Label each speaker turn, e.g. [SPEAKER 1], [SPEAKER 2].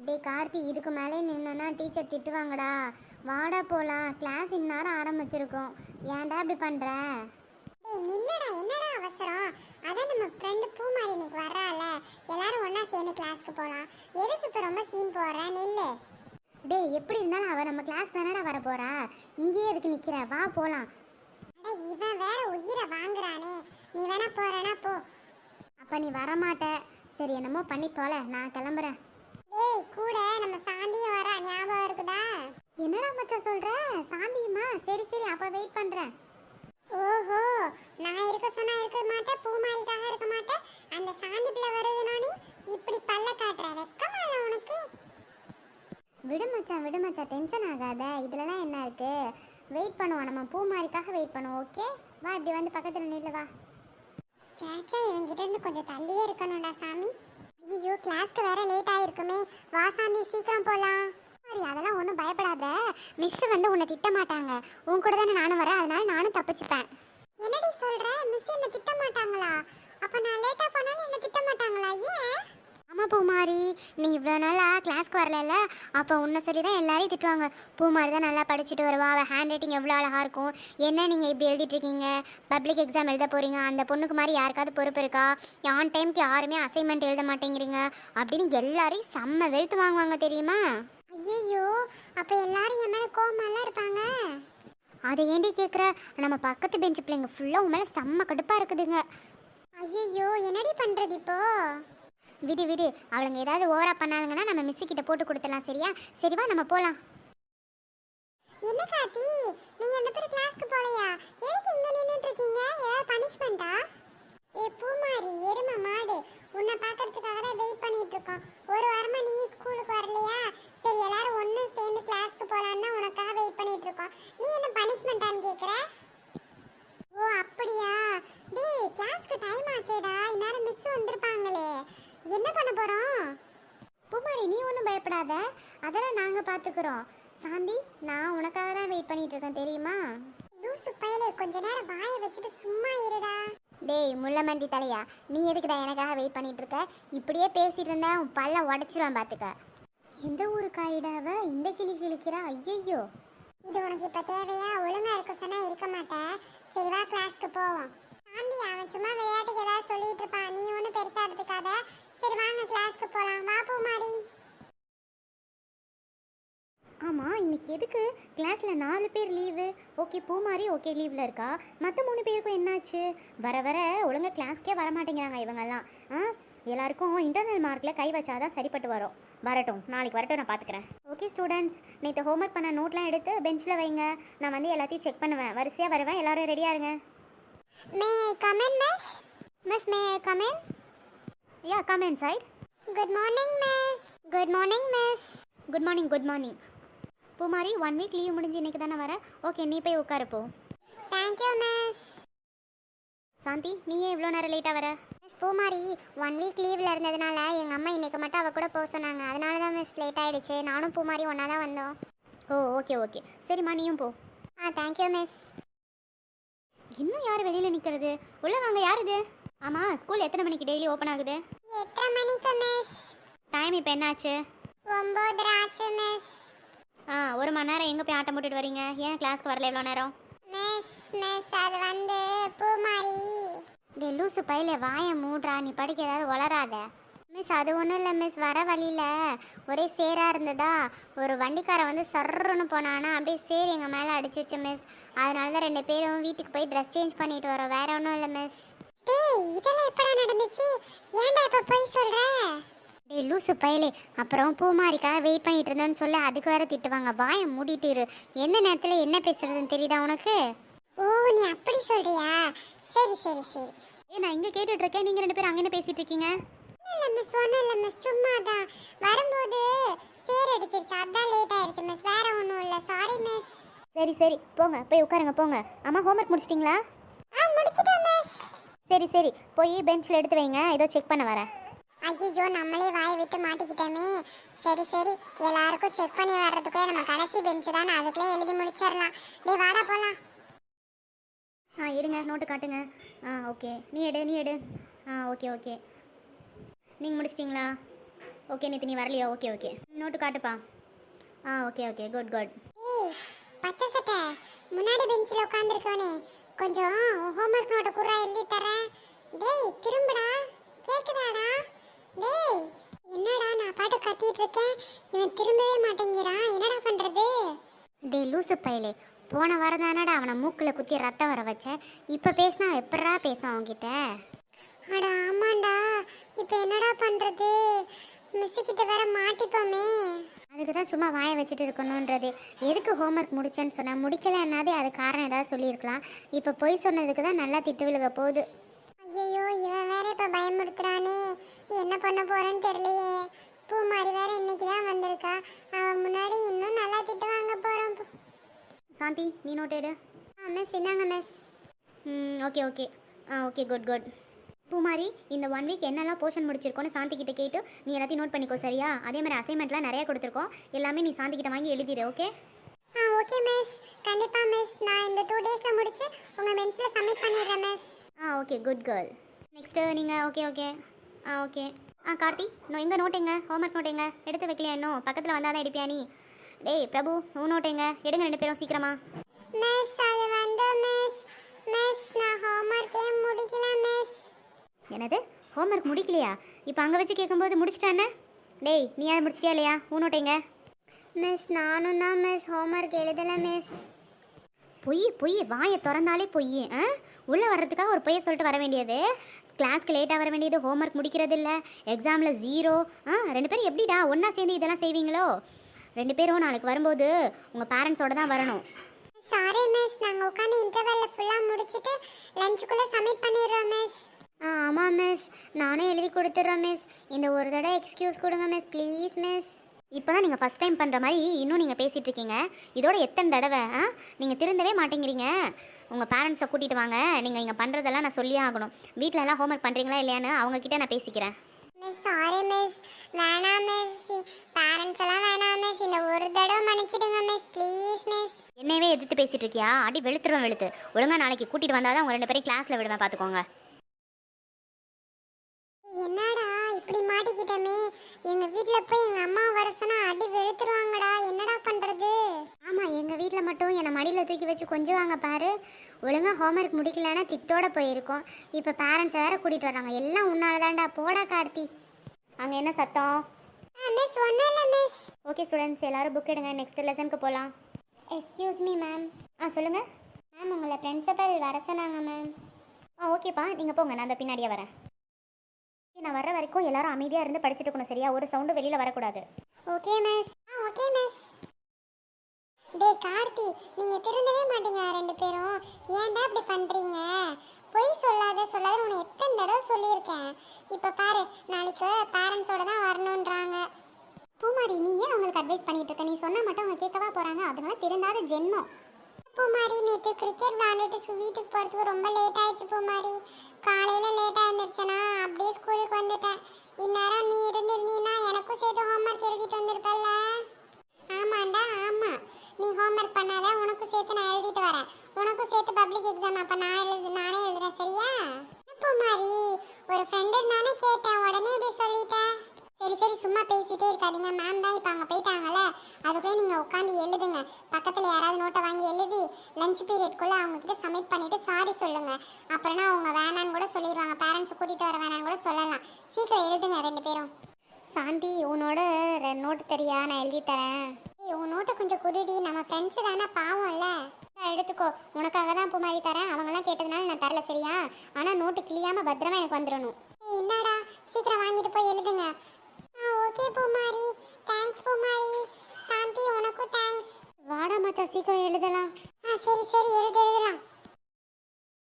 [SPEAKER 1] டேய் கார்த்தி இதுக்கு மேலே நின்னா டீச்சர் திட்டுவாங்கடா. வாடா போலாம். கிளாஸ் இந்நேரம் ஆரம்பிச்சிருக்கோம். ஏன்டா இப்படி பண்ற?
[SPEAKER 2] டேய் நில்லடா. என்னடா அவசரம்? அதான் நம்ம ஃப்ரெண்டு பூமாரி இன்னைக்கு வர்றால. எல்லாரும் ஒண்ணா சேர்ந்து கிளாஸ்க்கு போலாம். எதுக்கு இப்ப ரொம்ப சீன் போடுற? நில்லு.
[SPEAKER 1] டேய் எப்படி இருந்தாலும் அவ நம்ம கிளாஸ் தானடா வர போறா. இங்கேயே எதுக்கு நிக்கிற? வா போலாம்.
[SPEAKER 2] அட இவன் வேற உயிரை வாங்குறானே. நீ வேணா போறேனா போ.
[SPEAKER 1] அப்ப நீ வரமாட்ட. சரி என்னமோ பண்ணி தொலை நான் கிளம்புறேன்.
[SPEAKER 2] டேய் கூட நம்ம சாந்தியும் வரா ஞாபகம் இருக்குதா?
[SPEAKER 1] என்னடா மச்சான் சொல்ற? சாந்தியுமா? சரி சரி அப்ப வெயிட் பண்றேன்.
[SPEAKER 2] ஓஹோ நான் இருக்க சொன்னா இருக்க மாட்டேன் பூமாரிக்காக இருக்க மாட்டேன். அந்த சாந்தி பிள்ளை வருதுனோனி இப்படி பல்ல காட்டுற வெக்கமா இல்ல உனக்கு.
[SPEAKER 1] விடு மச்சான் விடு மச்சான் டென்ஷன் ஆகாத. இதுலலாம் என்ன இருக்கு? வெயிட் பண்ணுவோம் நம்ம பூமாரிக்காக வெயிட் பண்ணுவோம் ஓகே வா இப்படி வந்து பக்கத்துல நில்லு வா.
[SPEAKER 2] சேச்சா இவங்கிட்ட இருந்து கொஞ்சம் தள்ளியே இருக்கணும்டா சாமி. ஐயோ கிளாஸ்க்கு வேற லேட் ஆயிருக்குமே. வா சாமி சீக்கிரம் போலாம்.
[SPEAKER 1] சரி அதெல்லாம் ஒன்றும் பயப்படாத. மிஸ் வந்து உன்னை திட்ட மாட்டாங்க. உன் கூட தானே நானும் வரேன். அதனால நானும் தப்பிச்சுப்பேன்.
[SPEAKER 2] என்னடி சொல்ற? மிஸ் என்ன திட்ட மாட்டாங்களா? அப்ப நான் லேட்டா போனாலும் என்ன திட்ட மாட்டாங்களா? ஏன்?
[SPEAKER 1] ஆமா பூமாரி நீ இவ்வளோ நாளாக கிளாஸ்க்கு வரல அப்போ உன்னை சொல்லி தான் எல்லாரையும் திட்டுவாங்க. பூமாரி தான் நல்லா படிச்சுட்டு வருவா. அவள் ஹேண்ட் ரைட்டிங் எவ்வளோ அழகாக இருக்கும். என்ன நீங்கள் இப்படி எழுதிட்டு இருக்கீங்க? பப்ளிக் எக்ஸாம் எழுத போகிறீங்க அந்த பொண்ணுக்கு மாதிரி யாருக்காவது பொறுப்பு இருக்கா? ஆன் டைம்க்கு யாருமே அசைன்மெண்ட் எழுத மாட்டேங்கிறீங்க. அப்படின்னு எல்லாரையும் செம்ம வெளுத்து வாங்குவாங்க தெரியுமா?
[SPEAKER 2] ஐயோ அப்ப எல்லாரும் என் மேல கோவமாலாம் இருப்பாங்க?
[SPEAKER 1] அதை ஏண்டி கேட்குற நம்ம பக்கத்து பெஞ்சு பிள்ளைங்க ஃபுல்லாக உன் மேலே செம்ம கடுப்பாக இருக்குதுங்க.
[SPEAKER 2] ஐயோ என்னடி பண்றது இப்போ?
[SPEAKER 1] விடு விடு. அவளுங்க ஏதாவது ஓவரா பண்ணாங்கன்னா நம்ம மிஸ்ஸு கிட்ட போட்டு கொடுத்துடலாம் சரியா? சரிவா நம்ம போகலாம்
[SPEAKER 2] என்ன காத்தி நீங்க ரெண்டு பேரும் கிளாஸ்க்கு போலையா? எதுக்கு இங்க நின்னுட்டு இருக்கீங்க? ஏதாவது பனிஷ்மெண்டா ஏ பூமாரி எருமை மாடு உன்னை பார்க்கறதுக்காக தான் வெயிட் பண்ணிட்டு இருக்கோம் ஒரு வாரமா நீ ஸ்கூலுக்கு வரலையா சரி எல்லாரும் ஒண்ணு சேர்ந்து கிளாஸ்க்கு போலான்னு தான் உனக்காக வெயிட் பண்ணிட்டு இருக்கோம் நீ என்ன பனிஷ்மெண்டான்னு கேக்குற ஓ அப்படியா டேய் கிளாஸ்க்கு டைம் ஆச்சேடா இந்நேரம் மிஸ் வந்திருப்பாங்களே என்ன பண்ண போறோம்
[SPEAKER 1] பூமாரி நீ ஒன்றும் பயப்படாத. அதெல்லாம் நாங்கள் பார்த்துக்குறோம் சாந்தி நான் உனக்காக தான் வெயிட் பண்ணிட்டு இருக்கேன் தெரியுமா?
[SPEAKER 2] லூசு பயலே கொஞ்ச நேரம் வாயை வச்சுட்டு சும்மா இருடா.
[SPEAKER 1] டேய் முள்ளமண்டி தலையா? நீ எதுக்குடா எனக்காக வெயிட் பண்ணிட்டு இருக்க? இப்படியே பேசிட்டு இருந்தா உன் பல்ல உடச்சிருவான் பார்த்துக்க எந்த ஊரு காயிடாவ இந்த கிளி கிழிக்கிறா ஐயையோ.
[SPEAKER 2] இது உனக்கு இப்ப தேவையா? ஒழுங்கா இருக்க சொன்னா இருக்க மாட்டேன் சரி வா கிளாஸ்க்கு போவோம். சாந்தி அவன் சும்மா விளையாட்டுக்கு ஏதாவது சொல்லிட்டு இருப்பான். நீ ஒன்றும் பெருசா எடுத்துக்காத. சரி வாங்க கிளாஸ்க்கு போலாம். வா பூமாரி.
[SPEAKER 1] ஆமாம் இன்னைக்கு எதுக்கு? கிளாஸில் நாலு பேர் லீவு ஓகே பூமாரி ஓகே லீவில் இருக்கா? மற்ற மூணு பேருக்கும் என்னாச்சு? வர வர ஒழுங்கா கிளாஸ்க்கே வர மாட்டேங்கிறாங்க இவங்கெல்லாம். ஆ? எல்லாருக்கும் இன்டர்னல் மார்க்கில் கை வச்சாதான் சரிப்பட்டு வரும். வரட்டும் நாளைக்கு வரட்டும் நான் பார்த்துக்கிறேன் ஓகே ஸ்டூடெண்ட்ஸ் நேற்று ஹோம்ஒர்க் பண்ண நோட்லாம் எடுத்து பெஞ்சில் வைங்க. நான் வந்து எல்லாத்தையும் செக் பண்ணுவேன். வரிசையாக வருவேன். எல்லாரும் ரெடியாக இருங்க.
[SPEAKER 2] May come in miss
[SPEAKER 1] miss may come in yeah come in side
[SPEAKER 2] good morning miss
[SPEAKER 1] good morning miss good morning good morning Poomari one week leave முடிஞ்சு இன்னைக்கு தானே வர? ஓகே நீ போய் உட்காருப்போ
[SPEAKER 2] தேங்க்யூ மிஸ்
[SPEAKER 1] சாந்தி நீ ஏன் இவ்வளோ நேரம் லேட்டாக வர?
[SPEAKER 2] மிஸ் பூமாரி ஒன் வீக் லீவில் இருந்ததுனால எங்கள் அம்மா இன்னைக்கு மட்டும் அவ கூட போக சொன்னாங்க. அதனால தான் மிஸ் லேட் ஆயிடுச்சு. நானும் பூமாரி ஒன்றா தான் வந்தோம்.
[SPEAKER 1] ஓ ஓகே ஓகே சரிம்மா நீயும் போ.
[SPEAKER 2] ஆ தேங்க்யூ மிஸ்
[SPEAKER 1] இன்னும் யார் வெளியில் நிற்கிறது உள்ளே வாங்க யார் இது? ஆமாம் ஸ்கூல் எத்தனை மணிக்கு டெய்லி ஓப்பன் ஆகுது?
[SPEAKER 2] எட்டரை மணிக்கு மிஸ்
[SPEAKER 1] டைம் இப்போ என்னாச்சு?
[SPEAKER 2] ஒம்பதரை ஆச்சு மிஸ்
[SPEAKER 1] ஆ ஒரு மணி நேரம் எங்கே போய் ஆட்டம் போட்டுட்டு வரீங்க? ஏன் கிளாஸ்க்கு வரல எவ்வளோ நேரம்?
[SPEAKER 2] மிஸ் மிஸ் அது வந்து பூமாரி.
[SPEAKER 1] டே லூசு பையில வாயை மூடுறா. நீ படிக்க ஏதாவது வளராத. மிஸ் அது ஒன்றும் இல்லை மிஸ் வர வழியில் ஒரே சேராக இருந்ததா? ஒரு வண்டிக்காரன் வந்து சர்ருன்னு போனானா அப்படியே சேர் எங்கள் மேலே அடிச்சிச்சு மிஸ் அதனால தான் ரெண்டு பேரும் வீட்டுக்கு போய் ட்ரெஸ் சேஞ்ச் பண்ணிட்டு வரோம். வேற ஒன்றும் இல்லை மிஸ்
[SPEAKER 2] டேய் இதெல்லாம் எப்படா நடந்துச்சு? ஏன்டா இப்ப போய் சொல்ற?
[SPEAKER 1] டே லூசு பயலே. அப்புறம் பூமாரிக்காக வெயிட் பண்ணிட்டு இருந்தேன்னு சொல்லி அதுக்கு வேற திட்டுவாங்க. வாயை மூடிட்டு இரு. எந்த நேரத்தில் என்ன பேசுறதுன்னு தெரியுதா உனக்கு?
[SPEAKER 2] ஓ நீ அப்படி சொல்றியா? சரி சரி சரி.
[SPEAKER 1] ஏ நான் இங்கே கேட்டுட்டு இருக்கேன். நீங்கள் ரெண்டு பேரும் அங்கே என்ன பேசிட்டு இருக்கீங்க?
[SPEAKER 2] இல்ல மிஸ் ஒன்றும் இல்லை மிஸ் சும்மா தான் வரும்போது சேர் அடிச்சிருச்சு. அதான் லேட் ஆயிடுச்சு மிஸ் வேற ஒன்றும் இல்லை. சாரி மிஸ்
[SPEAKER 1] சரி சரி. போங்க. போய் உட்காருங்க போங்க. அம்மா ஹோம்ஒர்க் முடிச்சிட்டிங்களா?
[SPEAKER 2] ஆ முடிச்சிட்டேன் மிஸ்
[SPEAKER 1] சரி சரி. போய் பெஞ்சில் எடுத்து வைங்க. ஏதோ செக் பண்ண வரேன்.
[SPEAKER 2] ஐயோ நம்மளே வாயை விட்டு மாட்டிக்கிட்டோமே. சரி சரி. எல்லாருக்கும் செக் பண்ணி வர்றதுக்குள்ளே நம்ம கடைசி பெஞ்சு தானே? அதுக்குள்ளே எழுதி முடிச்சிடலாம். டேய் வாடா போலாம்.
[SPEAKER 1] ஆ எடுங்க நோட்டு காட்டுங்க. ஆ ஓகே நீ எடு நீ எடு. ஆ ஓகே ஓகே நீங்கள் முடிச்சிட்டிங்களா? ஓகே நேற்று நீ வரலையா? ஓகே ஓகே நோட்டு காட்டுப்பா. ஆ ஓகே ஓகே குட் குட்
[SPEAKER 2] பச்சை சட்டை. முன்னாடி பெஞ்சில் உட்காந்துருக்கவனே கொஞ்சம் ஹோம்ஒர்க் நோட்டை குறா எழுதி தரேன். டேய் திரும்புடா. கேக்குதாடா? டேய் என்னடா நான் பாட்டு கத்திட்டு இருக்கேன்? இவன் திரும்பவே மாட்டேங்கிறான். என்னடா பண்றது?
[SPEAKER 1] டே லூசு பயலே. போன வாரம் தானடா அவனை மூக்கில் குத்தி ரத்தம் வர வச்ச. இப்போ பேசினா எப்படா பேசும் அவன்கிட்ட?
[SPEAKER 2] அட ஆமாண்டா. இப்போ என்னடா பண்றது? மிஸ்ஸுக்கிட்ட வேற மாட்டிப்போமே.
[SPEAKER 1] தான் சும்மா வாயை வச்சுட்டு இருக்கணுன்றது எதுக்கு ஹோம்ஒர்க் முடிச்சேன்னு சொன்னேன் முடிக்கலைன்னாதே அது காரணம் ஏதாவது சொல்லியிருக்கலாம். இப்போ பொய் சொன்னதுக்கு தான் நல்லா திட்டு விழுக போகுது.
[SPEAKER 2] ஐயோ இவன் வேற இப்ப பயமுறுத்துறானே. என்ன பண்ண போறேன்னு தெரியலையே. பூமாரி வேற இன்னைக்கு தான் வந்திருக்கா. அவன் முன்னாடி இன்னும் நல்லா திட்டு வாங்க போறோம்
[SPEAKER 1] சாந்தி நீ நோட் எடு.
[SPEAKER 2] மிஸ் என்னங்க மிஸ்
[SPEAKER 1] ம் ஓகே ஓகே ஆ ஓகே குட் குட் பூமாரி இந்த ஒன் வீக் என்னெல்லாம் போர்ஷன் முடிச்சிருக்கோன்னு சாந்தி கிட்ட கேட்டு நீ எல்லாத்தையும் நோட் பண்ணிக்கோ சரியா? அதே மாதிரி அசைன்மெண்ட்லாம் நிறைய கொடுத்துருக்கோம். எல்லாமே நீ சாந்தி கிட்ட வாங்கி எழுதிடு ஓகே
[SPEAKER 2] ஆ ஓகே மிஸ் கண்டிப்பா மிஸ் நான் இந்த டூ டேஸ்ல முடிச்சு உங்க பெஞ்சில் சப்மிட் பண்ணிடுறேன் மிஸ்
[SPEAKER 1] ஆ ஓகே குட் கேர்ள் நெக்ஸ்ட்டு நீங்கள் ஓகே ஓகே ஆ ஓகே ஆ கார்த்தி இன்னும் எங்கே நோட் எங்க? ஹோம்ஒர்க் நோட் எங்க? எடுத்து வைக்கலையா இன்னும்? பக்கத்தில் வந்தால் தான் எடுப்பியா நீ? டேய் பிரபு உன் நோட் எங்க? எடுங்க ரெண்டு பேரும் சீக்கிரமா.
[SPEAKER 2] மிஸ் அது வந்து மிஸ் மிஸ் நான் ஹோம்ஒர்க்கே முடிக்கல மிஸ்
[SPEAKER 1] என்னது? ஹோம்ஒர்க் முடிக்கலையா? இப்போ அங்கே வச்சு கேட்கும்போது முடிச்சிட்டானே டேய் நீ அதை முடிச்சிட்டியா இல்லையா? எங்க?
[SPEAKER 2] மிஸ் நானும் தான் மிஸ் ஹோம்ஒர்க் எழுதல மிஸ்
[SPEAKER 1] பொய் பொய். வாயை திறந்தாலே பொய். ஆ? உள்ளே வர்றதுக்காக ஒரு பொய்யை சொல்லிட்டு வர வேண்டியது. கிளாஸ்க்கு லேட்டாக வர வேண்டியது ஹோம்ஒர்க் முடிக்கிறது இல்லை. எக்ஸாமில் ஜீரோ ஆ ரெண்டு பேரும் எப்படிடா ஒன்றா சேர்ந்து இதெல்லாம் செய்வீங்களோ? ரெண்டு பேரும் நாளைக்கு வரும்போது உங்கள் பேரண்ட்ஸோட தான் வரணும்.
[SPEAKER 2] சாரி மிஸ் நாங்கள் உட்காந்து இன்டர்வெல்ல ஃபுல்லாக முடிச்சிட்டு லஞ்சுக்குள்ளே சப்மிட் பண்ணிடுறோம் மிஸ்
[SPEAKER 1] ஆ ஆமாம் மிஸ் நானே எழுதி கொடுத்துட்றோம் மிஸ் இந்த ஒரு தடவை எக்ஸ்கியூஸ் கொடுங்க மிஸ் ப்ளீஸ் மிஸ் இப்போ தான் நீங்கள் ஃபஸ்ட் டைம் பண்ணுற மாதிரி இன்னும் நீங்கள் பேசிகிட்டு இருக்கீங்க இதோட எத்தனை தடவை ஆ? நீங்கள் திருந்தவே மாட்டேங்கிறீங்க. உங்கள் பேரண்ட்ஸை கூட்டிகிட்டு வாங்க. நீங்கள் இங்கே பண்ணுறதெல்லாம் நான் சொல்லியே ஆகணும். வீட்டில் எல்லாம் ஹோம்ஒர்க் பண்ணுறீங்களா இல்லையான்னு அவங்கக்கிட்ட நான் பேசிக்கிறேன்.
[SPEAKER 2] மிஸ் சாரி மிஸ் வேணாம் மிஸ் பேரண்ட்ஸ் எல்லாம் வேணாம் மிஸ் இந்த ஒரு தடவை மன்னிச்சிடுங்க மிஸ் ப்ளீஸ் மிஸ்
[SPEAKER 1] என்னையவே எதிர்த்து பேசிகிட்டு இருக்கியா அடி வெளுத்துருவேன் வெளுத்து. ஒழுங்கா நாளைக்கு கூட்டிகிட்டு வந்தால் தான் உங்கள் ரெண்டு பேரையும் கிளாஸில் விடுவேன் பார்த்துக்கோங்க
[SPEAKER 2] என்னடா இப்படி மாட்டிக்கிட்டோமே எங்க வீட்ல போய் எங்க அம்மா வர சொன்னா அடி வெளுத்துருவாங்கடா. என்னடா பண்றது?
[SPEAKER 1] ஆமாம் எங்கள் வீட்டில் மட்டும் என்னை மடியில் தூக்கி வச்சு கொஞ்சுவாங்க பாரு. ஒழுங்காக ஹோம்ஒர்க் முடிக்கலன்னா திட்டோட போயிருக்கோம். இப்போ பேரண்ட்ஸ் வேற கூட்டிகிட்டு வர்றாங்க. எல்லாம் உன்னால தான்டா போடா கார்த்தி. அங்கே என்ன சத்தம்?
[SPEAKER 2] மிஸ் ஒன்றும் மிஸ்
[SPEAKER 1] ஓகே ஸ்டூடெண்ட்ஸ் எல்லாரும் புக் எடுங்க. நெக்ஸ்ட் லெசனுக்கு போகலாம்
[SPEAKER 2] எக்ஸ்கியூஸ் மீ மேம்
[SPEAKER 1] ஆ சொல்லுங்கள்
[SPEAKER 2] மேம் உங்களை பிரின்சிபல் வர சொன்னாங்க மேம்
[SPEAKER 1] ஆ ஓகேப்பா நீங்கள் போங்க. நான் அந்த பின்னாடியே வரேன். நான் வர்ற வரைக்கும் எல்லாரும் அமைதியாக இருந்து படிச்சுட்டு இருக்கணும் சரியா? ஒரு சவுண்டு வெளியில் வரக்கூடாது.
[SPEAKER 2] ஓகே மிஸ் ஆ ஓகே மிஸ் டேய் கார்த்தி நீங்க திருந்தவே மாட்டீங்க ரெண்டு பேரும். ஏன்டா இப்படி பண்றீங்க? பொய் சொல்லாத சொல்லாத உன்னை எத்தனை தடவை சொல்லியிருக்கேன். இப்போ பாரு நாளைக்கு பேரண்ட்ஸோட தான் வரணுன்றாங்க.
[SPEAKER 1] பூமாரி நீ ஏன் அவங்களுக்கு அட்வைஸ் பண்ணிட்டு இருக்க? நீ சொன்னால் மட்டும் அவங்க கேட்கவா போகிறாங்க அதனால திருந்தாத ஜென்மம்.
[SPEAKER 2] பூமாரி நேற்று கிரிக்கெட் விளாண்டுட்டு வீட்டுக்கு போகிறதுக்கு ரொம்ப லேட் ஆயிடுச்சு பூமாரி. காலையில் லேட்டாக இருந்துருச்சுன்னா அப்படியே ஸ்கூலுக்கு வந்துட்டேன். இந்நேரம் நீ இருந்திருந்தீன்னா எனக்கும் சேர்த்து ஹோம்ஒர்க் எழுதிட்டு வந்திருப்பல்ல ஆமாண்டா ஆமாம் நீ ஹோம்ஒர்க் பண்ணாத உனக்கும் சேர்த்து நான் எழுதிட்டு வரேன் உனக்கும் சேர்த்து பப்ளிக் எக்ஸாம் அப்போ நான் எழுது நானே எழுதுறேன் சரியா என்ன பூமாரி ஒரு ஃப்ரெண்டு நானே கேட்டேன் உடனே இப்படி சொல்லிட்டேன் சரி சரி சும்மா பேசிட்டே இருக்காதீங்க மேம் தான் இப்போ அங்கே போயிட்டாங்கல்ல அதுக்குள்ளே நீங்கள் உட்காந்து எழுதுங்க. பக்கத்தில் யாராவது நோட்டை வாங்கி எழுதி லஞ்ச் பீரியட்குள்ளே அவங்கக்கிட்ட சப்மிட் பண்ணிவிட்டு சாரி சொல்லுங்கள் அப்புறம்னா அவங்க வேணான்னு கூட சொல்லிடுவாங்க. பேரண்ட்ஸ் கூட்டிகிட்டு வர வேணான்னு கூட சொல்லலாம். சீக்கிரம் எழுதுங்க ரெண்டு பேரும்.
[SPEAKER 1] சாந்தி உன்னோட நோட்டு தெரியா? நான் எழுதி தரேன்.
[SPEAKER 2] ஏய் உன் நோட்டை கொஞ்சம் குடுடி. நம்ம ஃப்ரெண்ட்ஸு தானே பாவம்ல
[SPEAKER 1] எடுத்துக்கோ. உனக்காக தான் பூமாரி தரேன். அவங்கெல்லாம் கேட்டதுனால நான் தரல சரியா? ஆனால் நோட்டு கிளியாமல் பத்திரமா எனக்கு வந்துடணும்.
[SPEAKER 2] என்னடா சீக்கிரம் வாங்கிட்டு போய் எழுதுங்க. ஆ ஓகே பூமாரி. தேங்க்ஸ் பூமாரி. சாந்தி உனக்கும் தேங்க்ஸ்
[SPEAKER 1] வாடா மச்சான் சீக்கிரம் எழுதலாம்.
[SPEAKER 2] ஆ சரி சரி எழுது எழுதலாம்.